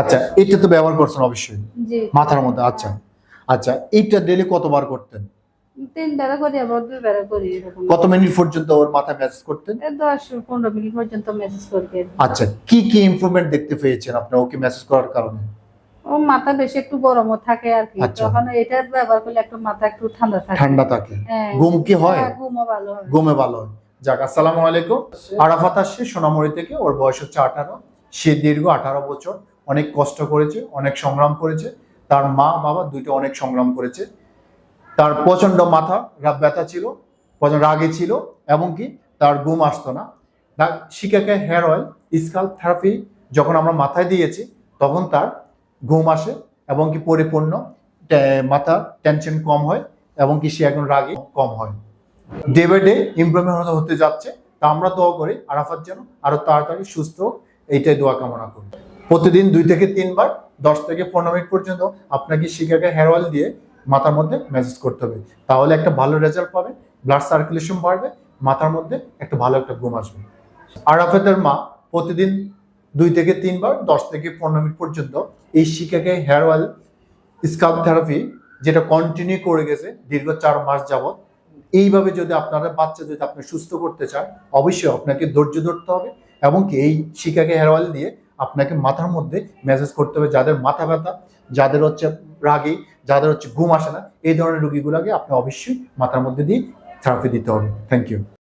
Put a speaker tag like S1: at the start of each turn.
S1: আচ্ছা এটা তো ব্যবহার করছেন অবশ্যই।
S2: জি।
S1: মাথার মধ্যে আচ্ছা। আচ্ছা এইটা ডেলি কতবার করতেন?
S2: তিন বেলা করি আবার দুই বেলা করি
S1: কত মিনিট পর্যন্ত ওর মাথায় ম্যাসেজ করতেন?
S2: এই দশ পনেরো মিনিট পর্যন্ত মেসেজ করি আর কি।
S1: আচ্ছা কি কি ইমপ্রুভমেন্ট দেখতে পেয়েছেন আপনি ওকে মেসেজ করার কারণে?
S2: ও মাথা বেশি একটু গরমও থাকে আর কি।
S1: আচ্ছা।
S2: তখন এটা ব্যবহার করলে একটু মাথা একটু ঠান্ডা থাকে।
S1: ঠান্ডা থাকে।
S2: হ্যাঁ।
S1: ঘুম কি হয়?
S2: হ্যাঁ, ঘুমও ভালো হয়।
S1: ঘুমে ভালো হয়। যাক আসসালামু আলাইকুম। আরাফাত আসছে সোনামুড়ি থেকে। ওর বয়স হচ্ছে আঠারো। সে দীর্ঘ আঠারো বছর। অনেক কষ্ট করেছে, অনেক সংগ্রাম করেছে। তার মা, বাবা দুইটা অনেক সংগ্রাম করেছে। তার প্রচণ্ড মাথা ব্যথা ছিল প্রচণ্ড রাগে ছিল, এবং কি তার ঘুম আসতো না। Shikakai hair oil scalp therapy যখন আমরা মাথায় দিয়েছি, তখন তার ঘুম আসে এবং কি পরিপূর্ণ মাথা টেনশন কম হয় এবং কি সে এখন রাগে কম হয়। ডে বাই ডে ইমপ্রুভমেন্ট হতে যাচ্ছে। তা আমরা দোয়া করি আরাফাত যেন আরও তাড়াতাড়ি সুস্থ এইটাই দোয়া কামনা করি। প্রতিদিন দুই থেকে তিনবার, দশ থেকে পনেরো মিনিট পর্যন্ত আপনাকে শিকাকে হেয়ার অয়েল দিয়ে মাথার মধ্যে ম্যাসেজ করতে হবে। তাহলে একটা ভালো রেজাল্ট পাবে, ব্লাড সার্কুলেশন বাড়বে, মাথার মধ্যে একটা ভালো একটা ঘুম আসবে। আরাফাতের মা প্রতিদিন দুই থেকে তিনবার, দশ থেকে পনেরো মিনিট পর্যন্ত এই Shikakai hair oil scalp therapy, যেটা কন্টিনিউ করে গেছে দীর্ঘ চার মাস যাবত এইভাবে যদি আপনারা বাচ্চা যদি আপনি সুস্থ করতে চান, অবশ্যই আপনাকে ধৈর্য ধরতে হবে এবং কি এই শিকাকে হেয়ার অয়েল দিয়ে আপনাকে মাথার মধ্যে মেসেজ করতে হবে। যাদের মাথা ব্যথা, যাদের হচ্ছে রাগে, যাদের হচ্ছে ঘুম আসে না, এই ধরনের রুগীগুলোকে আপনি অবশ্যই মাথার মধ্যে দিয়ে থেরাপি দিতে হবে। Thank you